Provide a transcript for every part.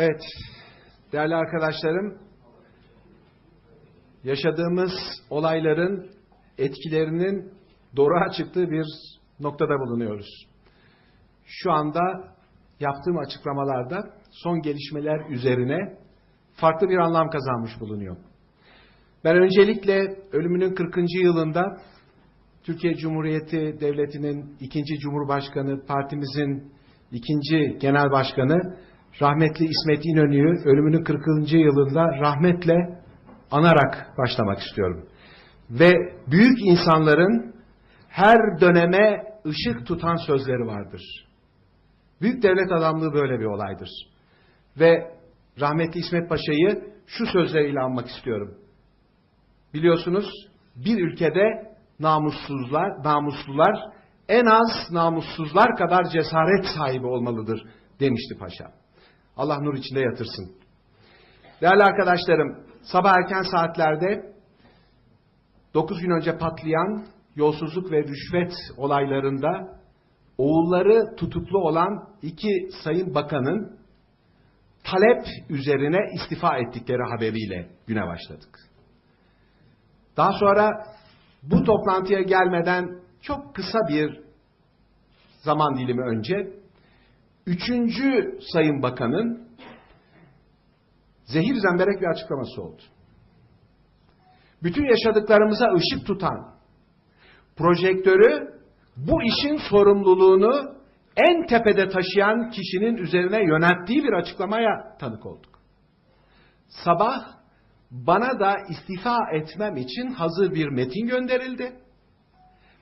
Evet, değerli arkadaşlarım, yaşadığımız olayların etkilerinin doğruğa çıktığı bir noktada bulunuyoruz. Şu anda yaptığım açıklamalarda son gelişmeler üzerine farklı bir anlam kazanmış bulunuyor. Ben öncelikle ölümünün 40. yılında Türkiye Cumhuriyeti Devleti'nin ikinci Cumhurbaşkanı, partimizin ikinci Genel Başkanı rahmetli İsmet İnönü'yü ölümünün 40. yılında rahmetle anarak başlamak istiyorum. Ve büyük insanların her döneme ışık tutan sözleri vardır. Büyük devlet adamlığı böyle bir olaydır. Ve rahmetli İsmet Paşa'yı şu sözleriyle anmak istiyorum. Biliyorsunuz bir ülkede namussuzlar, namuslular en az namussuzlar kadar cesaret sahibi olmalıdır demişti paşa. Allah nur içinde yatırsın. Değerli arkadaşlarım, sabah erken saatlerde 9 gün önce patlayan yolsuzluk ve rüşvet olaylarında oğulları tutuklu olan iki sayın bakanın talep üzerine istifa ettikleri haberiyle güne başladık. Daha sonra bu toplantıya gelmeden çok kısa bir zaman dilimi önce üçüncü sayın bakanın zehir zemberek bir açıklaması oldu. Bütün yaşadıklarımıza ışık tutan projektörü bu işin sorumluluğunu en tepede taşıyan kişinin üzerine yönelttiği bir açıklamaya tanık olduk. Sabah bana da istifa etmem için hazır bir metin gönderildi.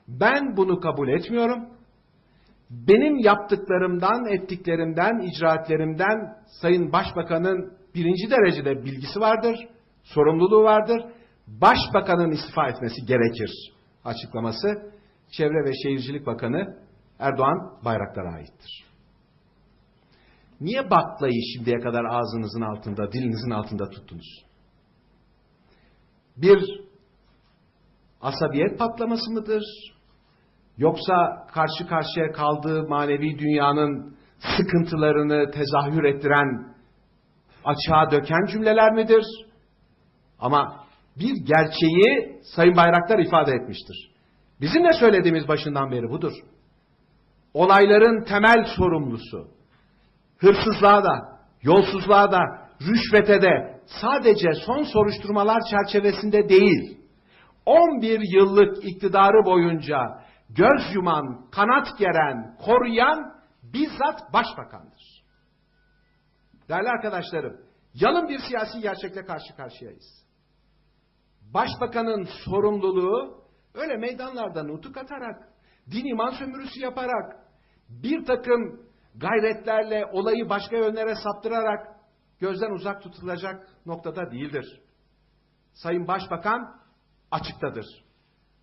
Ben bunu kabul etmiyorum. Benim yaptıklarımdan, ettiklerimden, icraatlerimden Sayın Başbakan'ın birinci derecede bilgisi vardır, sorumluluğu vardır. Başbakanın istifa etmesi gerekir açıklaması Çevre ve Şehircilik Bakanı Erdoğan Bayraktar'a aittir. Niye baklayı şimdiye kadar ağzınızın altında, dilinizin altında tuttunuz? Bir asabiyet patlaması mıdır? Yoksa karşı karşıya kaldığı manevi dünyanın sıkıntılarını tezahür ettiren, açığa döken cümleler midir? Ama bir gerçeği Sayın Bayraktar ifade etmiştir. Bizim de söylediğimiz başından beri budur. Olayların temel sorumlusu, hırsızlığa da, yolsuzluğa da, rüşvete de sadece son soruşturmalar çerçevesinde değil, 11 yıllık iktidarı boyunca göz yuman, kanat geren, koruyan bizzat başbakandır. Değerli arkadaşlarım, yalın bir siyasi gerçekle karşı karşıyayız. Başbakanın sorumluluğu öyle meydanlarda nutuk atarak, din iman sömürüsü yaparak, bir takım gayretlerle olayı başka yönlere saptırarak gözden uzak tutulacak noktada değildir. Sayın Başbakan açıktadır.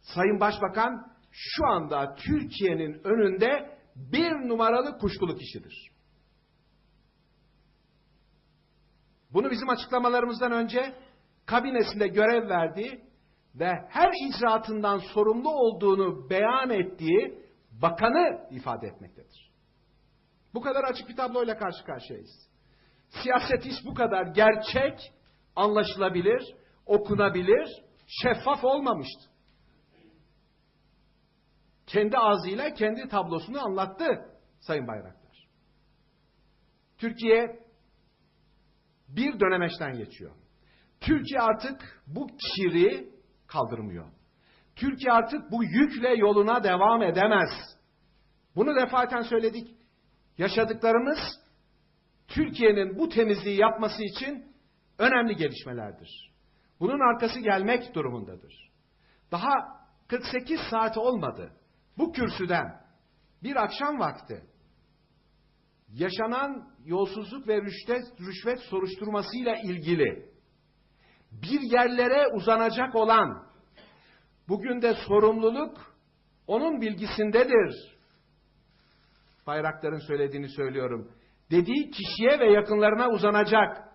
Sayın Başbakan şu anda Türkiye'nin önünde bir numaralı kuşkulu kişidir. Bunu bizim açıklamalarımızdan önce kabinesinde görev verdiği ve her icraatından sorumlu olduğunu beyan ettiği bakanı ifade etmektedir. Bu kadar açık bir tabloyla karşı karşıyayız. Siyaset hiç bu kadar gerçek, anlaşılabilir, okunabilir, şeffaf olmamıştı. Kendi ağzıyla kendi tablosunu anlattı Sayın Bayraktar. Türkiye bir dönemeçten geçiyor. Türkiye artık bu kiri kaldırmıyor. Türkiye artık bu yükle yoluna devam edemez. Bunu defaten söyledik. Yaşadıklarımız Türkiye'nin bu temizliği yapması için önemli gelişmelerdir. Bunun arkası gelmek durumundadır. Daha 48 saat olmadı. Bu kürsüden bir akşam vakti yaşanan yolsuzluk ve rüşvet, rüşvet soruşturmasıyla ilgili bir yerlere uzanacak olan bugün de sorumluluk onun bilgisindedir. Bayraktar'ın söylediğini söylüyorum. Dediği kişiye ve yakınlarına uzanacak.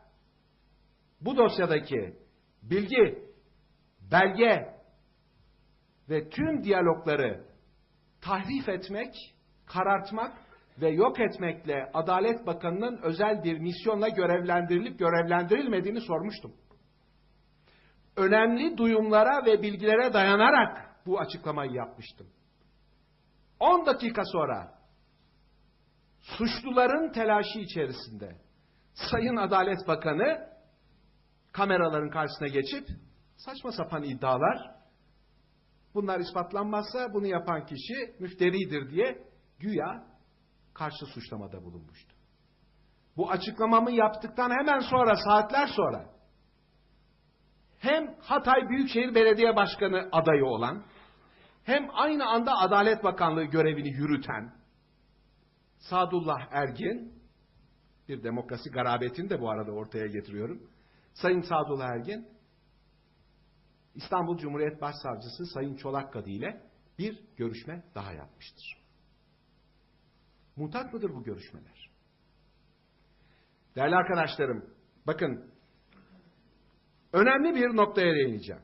Bu dosyadaki bilgi, belge ve tüm diyalogları tahrif etmek, karartmak ve yok etmekle Adalet Bakanı'nın özel bir misyonla görevlendirilip görevlendirilmediğini sormuştum. Önemli duyumlara ve bilgilere dayanarak bu açıklamayı yapmıştım. 10 dakika sonra suçluların telaşı içerisinde Sayın Adalet Bakanı kameraların karşısına geçip saçma sapan iddialar bunlar ispatlanmazsa bunu yapan kişi müfteridir diye güya karşı suçlamada bulunmuştu. Bu açıklamamı yaptıktan hemen sonra saatler sonra hem Hatay Büyükşehir Belediye Başkanı adayı olan hem aynı anda Adalet Bakanlığı görevini yürüten Sadullah Ergin bir demokrasi garabetini de bu arada ortaya getiriyorum. Sayın Sadullah Ergin İstanbul Cumhuriyet Başsavcısı Sayın Çolakkadı ile bir görüşme daha yapmıştır. Mutat mıdır bu görüşmeler? Değerli arkadaşlarım, bakın önemli bir noktaya değineceğim.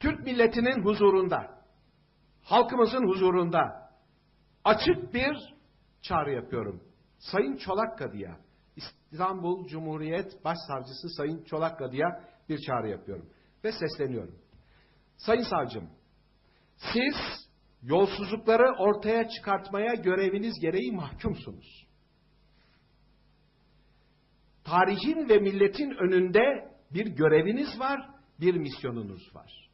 Türk milletinin huzurunda, halkımızın huzurunda açık bir çağrı yapıyorum. Sayın Çolakkadı'ya, İstanbul Cumhuriyet Başsavcısı Sayın Çolakkadı'ya bir çağrı yapıyorum. Ve sesleniyorum. Sayın savcım, siz yolsuzlukları ortaya çıkartmaya göreviniz gereği mahkumsunuz. Tarihin ve milletin önünde bir göreviniz var, bir misyonunuz var.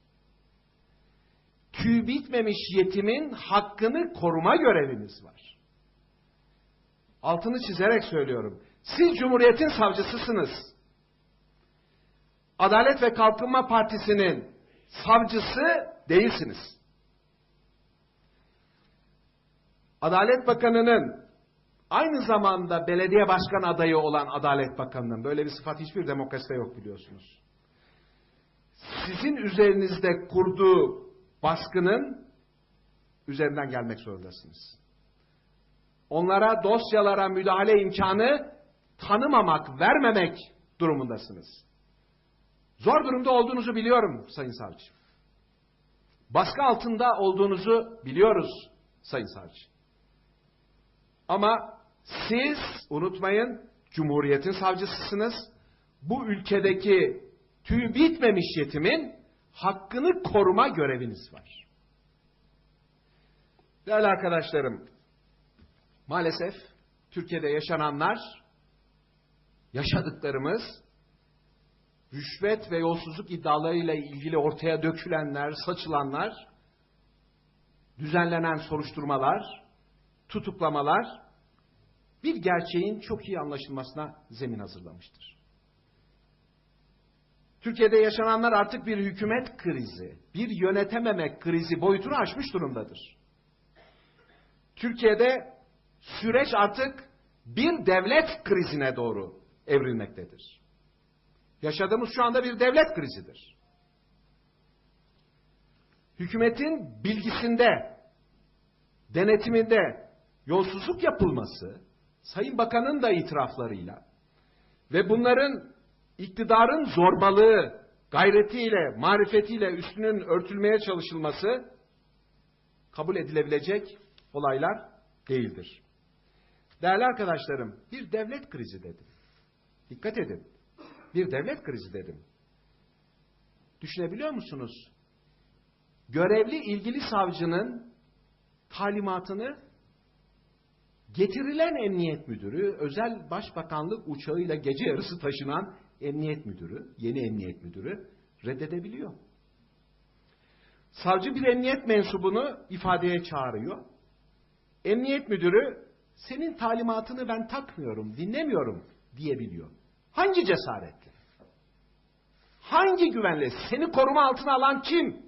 Tüy bitmemiş yetimin hakkını koruma göreviniz var. Altını çizerek söylüyorum. Siz Cumhuriyet'in savcısısınız. Adalet ve Kalkınma Partisi'nin savcısı değilsiniz. Adalet Bakanı'nın aynı zamanda belediye başkan adayı olan Adalet Bakanı'nın böyle bir sıfat hiçbir demokraside yok biliyorsunuz. Sizin üzerinizde kurduğu baskının üzerinden gelmek zorundasınız. Onlara dosyalara müdahale imkanı tanımamak, vermemek durumundasınız. Zor durumda olduğunuzu biliyorum Sayın Savcı. Baskı altında olduğunuzu biliyoruz Sayın Savcı. Ama siz unutmayın Cumhuriyet'in savcısısınız. Bu ülkedeki tüy bitmemiş yetimin hakkını koruma göreviniz var. Değerli arkadaşlarım, maalesef Türkiye'de yaşananlar, yaşadıklarımız, rüşvet ve yolsuzluk iddialarıyla ilgili ortaya dökülenler, saçılanlar, düzenlenen soruşturmalar, tutuklamalar bir gerçeğin çok iyi anlaşılmasına zemin hazırlamıştır. Türkiye'de yaşananlar artık bir hükümet krizi, bir yönetememek krizi boyutunu aşmış durumdadır. Türkiye'de süreç artık bir devlet krizine doğru evrilmektedir. Yaşadığımız şu anda bir devlet krizidir. Hükümetin bilgisinde, denetiminde yolsuzluk yapılması, Sayın Bakan'ın da itiraflarıyla ve bunların iktidarın zorbalığı, gayretiyle, marifetiyle üstünün örtülmeye çalışılması kabul edilebilecek olaylar değildir. Değerli arkadaşlarım, bir devlet krizi dedim. Dikkat edin. Bir devlet krizi dedim. Düşünebiliyor musunuz? Görevli ilgili savcının talimatını getirilen emniyet müdürü, özel başbakanlık uçağıyla gece yarısı taşınan emniyet müdürü, yeni emniyet müdürü reddedebiliyor. Savcı bir emniyet mensubunu ifadeye çağırıyor. Emniyet müdürü senin talimatını ben takmıyorum, dinlemiyorum diyebiliyor. Hangi cesaretle? Hangi güvenle? Seni koruma altına alan kim?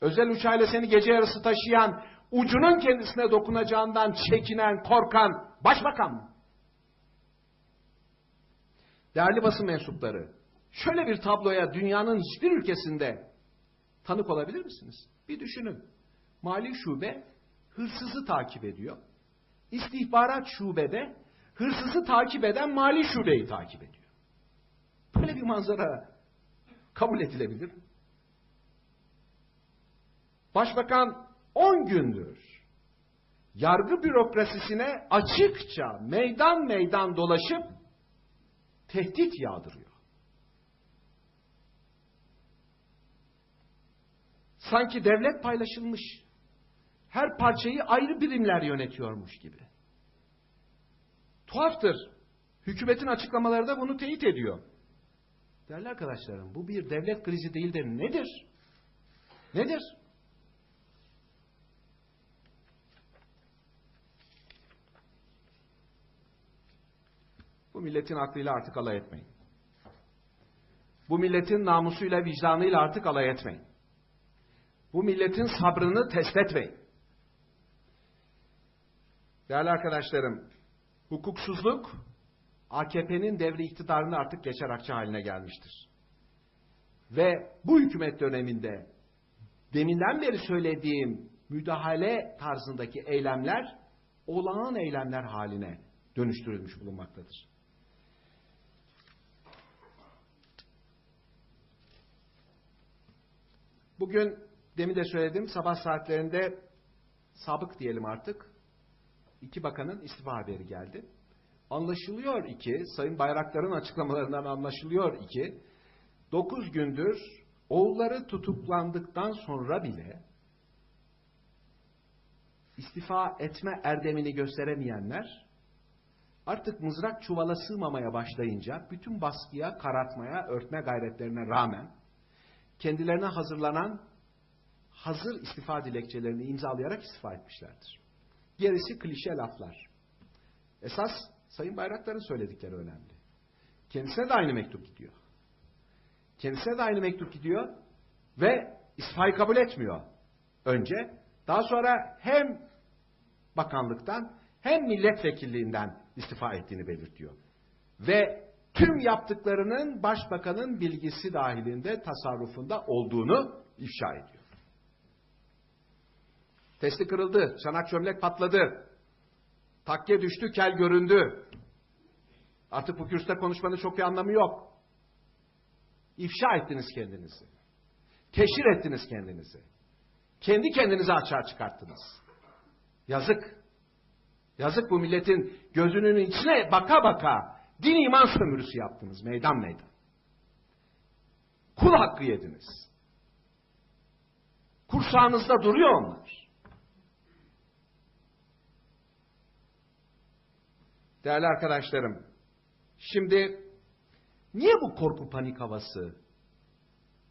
Özel uçağıyla seni gece yarısı taşıyan, ucunun kendisine dokunacağından çekinen, korkan başbakan mı? Değerli basın mensupları, şöyle bir tabloya dünyanın hiçbir ülkesinde tanık olabilir misiniz? Bir düşünün. Mali şube hırsızı takip ediyor. İstihbarat şubede hırsızı takip eden mali şubeyi takip ediyor. Böyle bir manzara kabul edilebilir? Başbakan 10 gündür yargı bürokrasisine açıkça meydan meydan dolaşıp tehdit yağdırıyor. Sanki devlet paylaşılmış. Her parçayı ayrı birimler yönetiyormuş gibi. Tuhaftır. Hükümetin açıklamaları da bunu teyit ediyor. Değerli arkadaşlarım bu bir devlet krizi değil de nedir? Nedir? Bu milletin aklıyla artık alay etmeyin. Bu milletin namusuyla, vicdanıyla artık alay etmeyin. Bu milletin sabrını test etmeyin. Değerli arkadaşlarım, hukuksuzluk AKP'nin devri iktidarını artık geçer akçe haline gelmiştir. Ve bu hükümet döneminde deminden beri söylediğim müdahale tarzındaki eylemler olağan eylemler haline dönüştürülmüş bulunmaktadır. Bugün demin de söyledim sabah saatlerinde sabık diyelim artık iki bakanın istifa haberi geldi. Anlaşılıyor iki, Sayın Bayraktar'ın açıklamalarından anlaşılıyor iki, dokuz gündür oğulları tutuklandıktan sonra bile istifa etme erdemini gösteremeyenler artık mızrak çuvala sığmamaya başlayınca bütün baskıya, karartmaya, örtme gayretlerine rağmen kendilerine hazırlanan hazır istifa dilekçelerini imzalayarak istifa etmişlerdir. Gerisi klişe laflar. Esas Sayın Bayraktar'ın söyledikleri önemli. Kendisine de aynı mektup gidiyor. Kendisine de aynı mektup gidiyor ve istifayı kabul etmiyor. Önce, daha sonra hem bakanlıktan hem milletvekilliğinden istifa ettiğini belirtiyor. Ve tüm yaptıklarının başbakanın bilgisi dahilinde tasarrufunda olduğunu ifşa ediyor. Testi kırıldı, çanak çömlek patladı. Takke düştü, kel göründü. Artık bu kürsüde konuşmanın çok bir anlamı yok. İfşa ettiniz kendinizi. Teşhir ettiniz kendinizi. Kendi kendinizi açığa çıkarttınız. Yazık. Yazık bu milletin gözünün içine baka baka din iman sömürüsü yaptınız meydan meydan. Kul hakkı yediniz. Kursağınızda duruyor onlar. Değerli arkadaşlarım, şimdi niye bu korku panik havası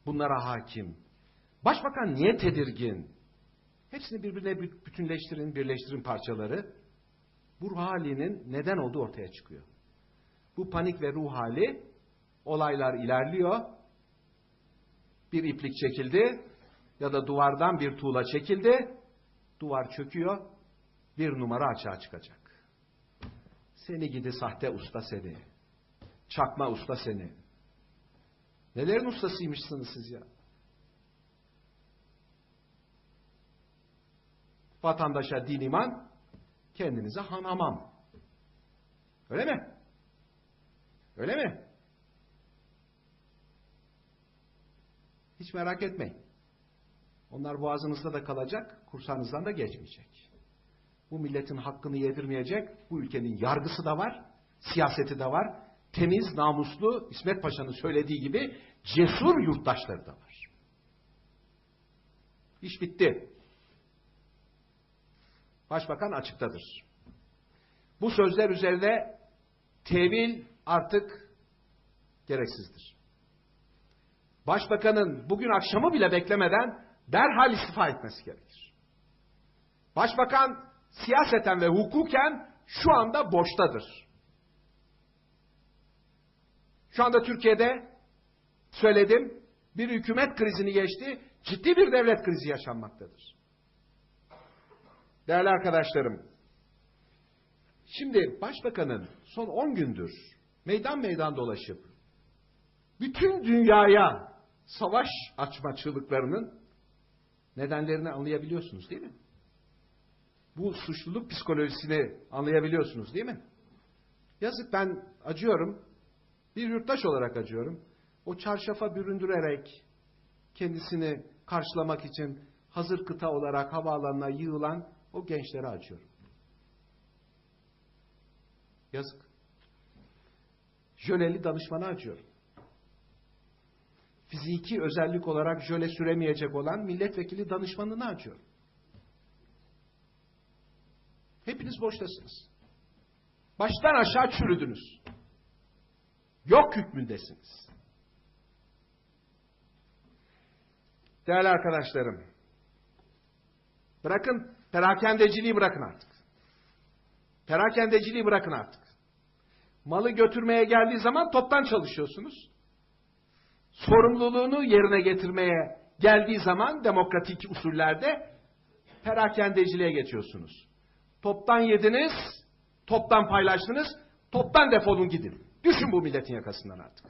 bunlara hakim? Başbakan niye tedirgin? Hepsini birbirine bütünleştirin, birleştirin parçaları. Bu ruh halinin neden olduğu ortaya çıkıyor. Bu panik ve ruh hali olaylar ilerliyor. Bir iplik çekildi ya da duvardan bir tuğla çekildi. Duvar çöküyor. Bir numara açığa çıkacak. Seni gidi sahte usta seni. Çakma usta seni. Nelerin ustasıymışsınız siz ya? Vatandaşa din iman, kendinize han hamam. Öyle mi? Öyle mi? Hiç merak etmeyin. Onlar boğazınızda da kalacak, kursanızdan da geçmeyecek. Bu milletin hakkını yedirmeyecek, bu ülkenin yargısı da var, siyaseti de var, temiz, namuslu, İsmet Paşa'nın söylediği gibi cesur yurttaşları da var. İş bitti. Başbakan açıktadır. Bu sözler üzerine tevil artık gereksizdir. Başbakanın bugün akşamı bile beklemeden derhal istifa etmesi gerekir. Başbakan siyaseten ve hukuken şu anda boştadır. Şu anda Türkiye'de söyledim bir hükümet krizini geçti, ciddi bir devlet krizi yaşanmaktadır. Değerli arkadaşlarım, şimdi başbakanın son 10 gündür meydan meydan dolaşıp bütün dünyaya savaş açma çığlıklarının nedenlerini anlayabiliyorsunuz değil mi? Bu suçluluk psikolojisini anlayabiliyorsunuz değil mi? Yazık ben acıyorum. Bir yurttaş olarak acıyorum. O çarşafa büründürerek kendisini karşılamak için hazır kıta olarak havaalanına yığılan o gençlere acıyorum. Yazık. Jöleli danışmana acıyorum. Fiziki özellik olarak jöle süremeyecek olan milletvekili danışmanına acıyorum. Hepiniz boştasınız. Baştan aşağı çürüdünüz. Yok hükmündesiniz. Değerli arkadaşlarım, bırakın perakendeciliği bırakın artık. Perakendeciliği bırakın artık. Malı götürmeye geldiği zaman toptan çalışıyorsunuz. Sorumluluğunu yerine getirmeye geldiği zaman demokratik usullerde perakendeciliğe geçiyorsunuz. Toptan yediniz, toptan paylaştınız, toptan defolun gidin. Düşün bu milletin yakasından artık.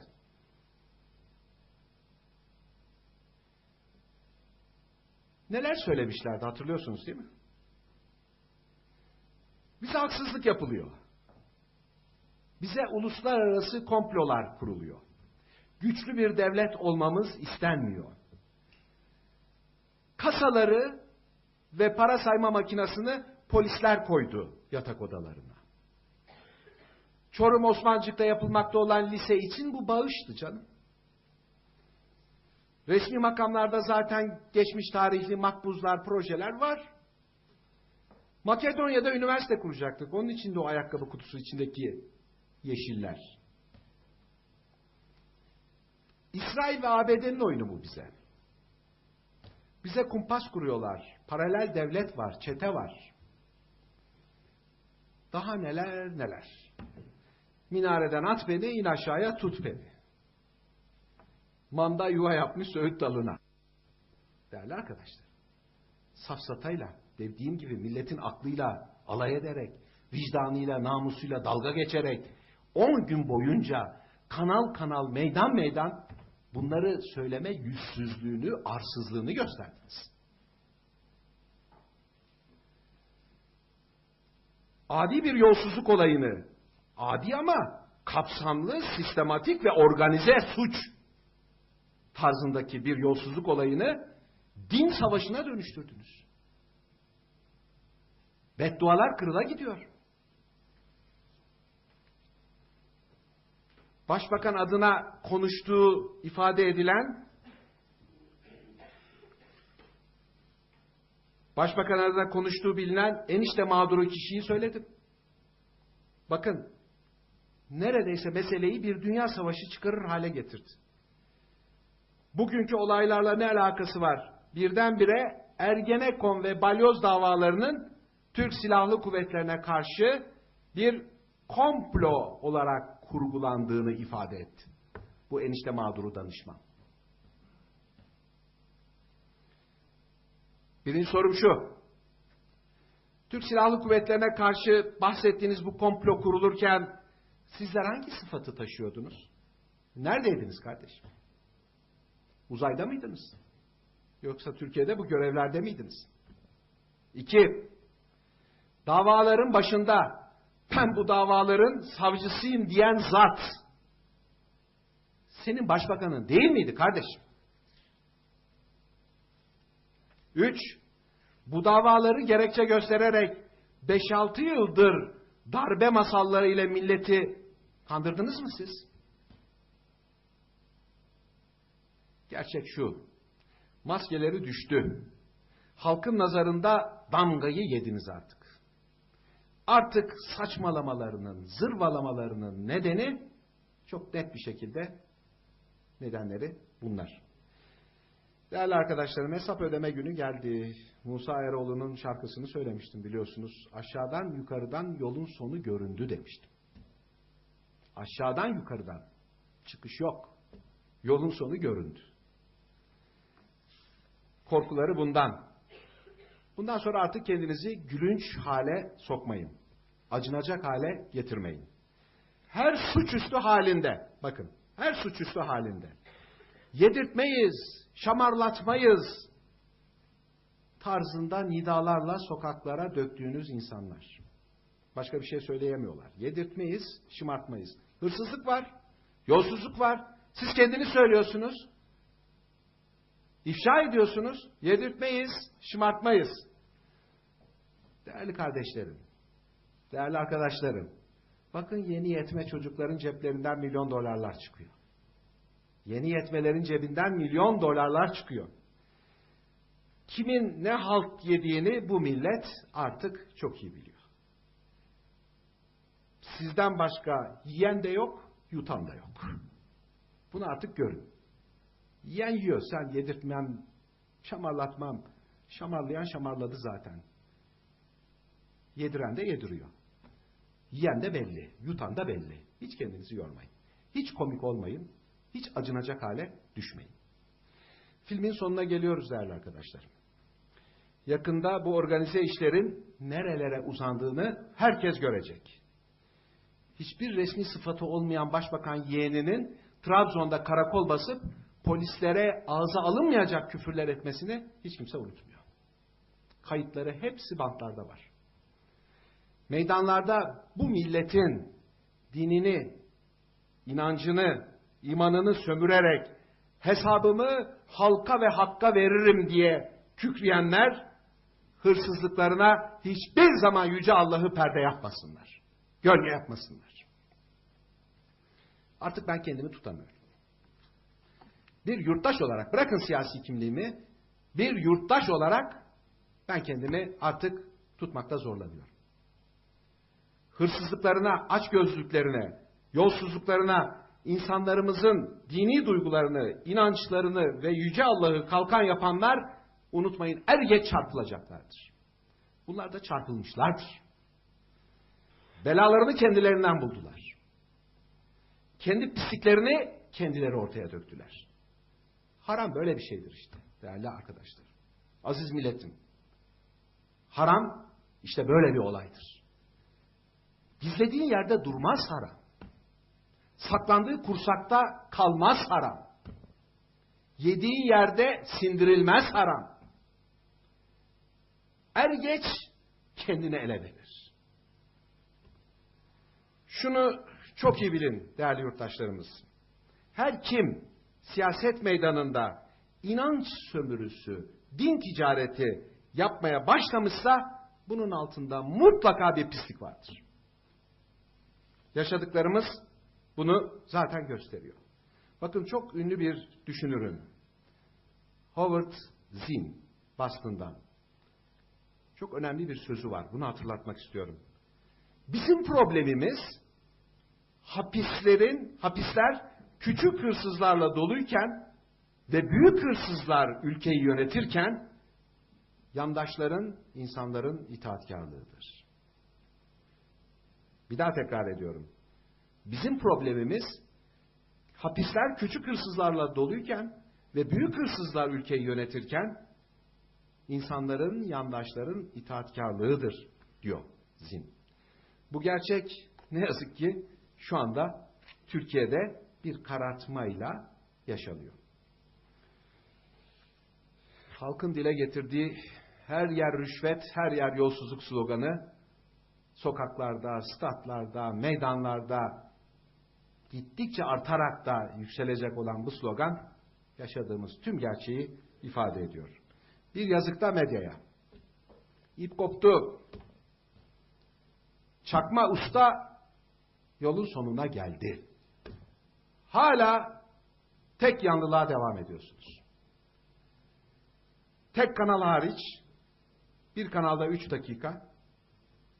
Neler söylemişlerdi hatırlıyorsunuz değil mi? Bize haksızlık yapılıyor. Bize uluslararası komplolar kuruluyor. Güçlü bir devlet olmamız istenmiyor. Kasaları ve para sayma makinesini polisler koydu yatak odalarına. Çorum Osmancık'ta yapılmakta olan lise için bu bağıştı canım. Resmi makamlarda zaten geçmiş tarihli makbuzlar, projeler var. Makedonya'da üniversite kuracaktık. Onun için de o ayakkabı kutusu içindeki yeşiller. İsrail ve ABD'nin oyunu bu bize. Bize kumpas kuruyorlar. Paralel devlet var, çete var. Daha neler neler. Minareden at beni, in aşağıya tut beni. Manda yuva yapmış söğüt dalına. Değerli arkadaşlar. Safsatayla, dediğim gibi milletin aklıyla alay ederek, vicdanıyla, namusuyla dalga geçerek 10 gün boyunca kanal kanal, meydan meydan bunları söyleme yüzsüzlüğünü, arsızlığını gösterdiniz. Adi bir yolsuzluk olayını, adi ama kapsamlı, sistematik ve organize suç tarzındaki bir yolsuzluk olayını din savaşına dönüştürdünüz. Beddualar kırıla gidiyor. Başbakan adına konuştuğu ifade edilen Başbakan adına konuştuğu bilinen enişte mağduru kişiyi söyledim. Bakın neredeyse meseleyi bir dünya savaşı çıkarır hale getirdi. Bugünkü olaylarla ne alakası var? Birdenbire Ergenekon ve Balyoz davalarının Türk Silahlı Kuvvetlerine karşı bir komplo olarak kurgulandığını ifade etti. Bu enişte mağduru danışman. Birinci sorum şu. Türk Silahlı Kuvvetlerine karşı bahsettiğiniz bu komplo kurulurken sizler hangi sıfatı taşıyordunuz? Neredeydiniz kardeşim? Uzayda mıydınız? Yoksa Türkiye'de bu görevlerde miydiniz? İki, davaların başında ben bu davaların savcısıyım diyen zat senin başbakanın değil miydi kardeşim? Üç, bu davaları gerekçe göstererek 5-6 yıldır darbe masalları ile milleti kandırdınız mı siz? Gerçek şu, maskeleri düştü. Halkın nazarında damgayı yediniz artık. Artık saçmalamalarının, zırvalamalarının nedeni çok net bir şekilde nedenleri bunlar. Değerli arkadaşlarım hesap ödeme günü geldi. Musa Eroğlu'nun şarkısını söylemiştim biliyorsunuz. Aşağıdan yukarıdan yolun sonu göründü demiştim. Aşağıdan yukarıdan çıkış yok. Yolun sonu göründü. Korkuları bundan. Bundan sonra artık kendinizi gülünç hale sokmayın. Acınacak hale getirmeyin. Her suçüstü halinde, bakın, her suçüstü halinde yedirtmeyiz, şamarlatmayız tarzında nidalarla sokaklara döktüğünüz insanlar. Başka bir şey söyleyemiyorlar. Yedirtmeyiz, şımartmayız. Hırsızlık var, yolsuzluk var. Siz kendiniz söylüyorsunuz. İfşa ediyorsunuz. Yedirtmeyiz, şımartmayız. Değerli kardeşlerim, değerli arkadaşlarım, Bakın yeni yetme çocukların ceplerinden milyon dolarlar çıkıyor. Yeni yetmelerin cebinden milyon dolarlar çıkıyor. Kimin ne halt yediğini bu millet artık çok iyi biliyor. Sizden başka yiyen de yok, yutan da yok. Bunu artık görün. Yiyen yiyor, sen yedirtmem, şamarlatmam. Şamarlayan şamarladı zaten. Yediren de yediriyor. Yiyen de belli, yutan da belli. Hiç kendinizi yormayın. Hiç komik olmayın, hiç acınacak hale düşmeyin. Filmin sonuna geliyoruz değerli arkadaşlar. Yakında bu organize işlerin nerelere uzandığını herkes görecek. Hiçbir resmi sıfatı olmayan başbakan yeğeninin Trabzon'da karakol basıp polislere ağza alınmayacak küfürler etmesini hiç kimse unutmuyor. Kayıtları hepsi bantlarda var. Meydanlarda bu milletin dinini, inancını, imanını sömürerek hesabımı halka ve hakka veririm diye kükreyenler hırsızlıklarına hiçbir zaman Yüce Allah'ı perde yapmasınlar. Gölge yapmasınlar. Artık ben kendimi tutamıyorum. Bir yurttaş olarak, bırakın siyasi kimliğimi, bir yurttaş olarak ben kendimi artık tutmakta zorlanıyorum. Hırsızlıklarına, açgözlülüklerine, yolsuzluklarına, insanlarımızın dini duygularını, inançlarını ve Yüce Allah'ı kalkan yapanlar unutmayın er geç çarpılacaklardır. Bunlar da çarpılmışlardır. Belalarını kendilerinden buldular. Kendi pisliklerini kendileri ortaya döktüler. Haram böyle bir şeydir işte değerli arkadaşlar. Aziz milletim. Haram işte böyle bir olaydır. Gizlediğin yerde durmaz haram. Saklandığı kursakta kalmaz haram. Yediği yerde sindirilmez haram. Er geç kendini ele verir. Şunu çok iyi bilin değerli yurttaşlarımız. Her kim siyaset meydanında inanç sömürüsü, din ticareti yapmaya başlamışsa bunun altında mutlaka bir pislik vardır. Yaşadıklarımız bunu zaten gösteriyor. Bakın çok ünlü bir düşünürün Howard Zinn Boston'dan çok önemli bir sözü var. Bunu hatırlatmak istiyorum. Bizim problemimiz hapislerin, hapisler küçük hırsızlarla doluyken ve büyük hırsızlar ülkeyi yönetirken yandaşların, insanların itaatkarlığıdır. Bir daha tekrar ediyorum. Bizim problemimiz hapisler küçük hırsızlarla doluyken ve büyük hırsızlar ülkeyi yönetirken insanların, yandaşların itaatkarlığıdır diyor Zin. Bu gerçek ne yazık ki şu anda Türkiye'de bir karartmayla yaşanıyor. Halkın dile getirdiği her yer rüşvet, her yer yolsuzluk sloganı sokaklarda, statlarda, meydanlarda gittikçe artarak da yükselecek olan bu slogan yaşadığımız tüm gerçeği ifade ediyor. Bir yazıkta medyaya. İp koptu. Çakma usta yolun sonuna geldi. Hala tek yanlılığa devam ediyorsunuz. Tek kanal hariç bir kanalda 3 dakika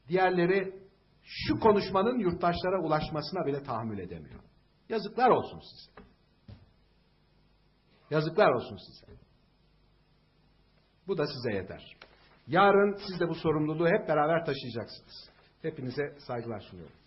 diğerleri şu konuşmanın yurttaşlara ulaşmasına bile tahammül edemiyor. Yazıklar olsun size. Yazıklar olsun size. Bu da size yeter. Yarın siz de bu sorumluluğu hep beraber taşıyacaksınız. Hepinize saygılar sunuyorum.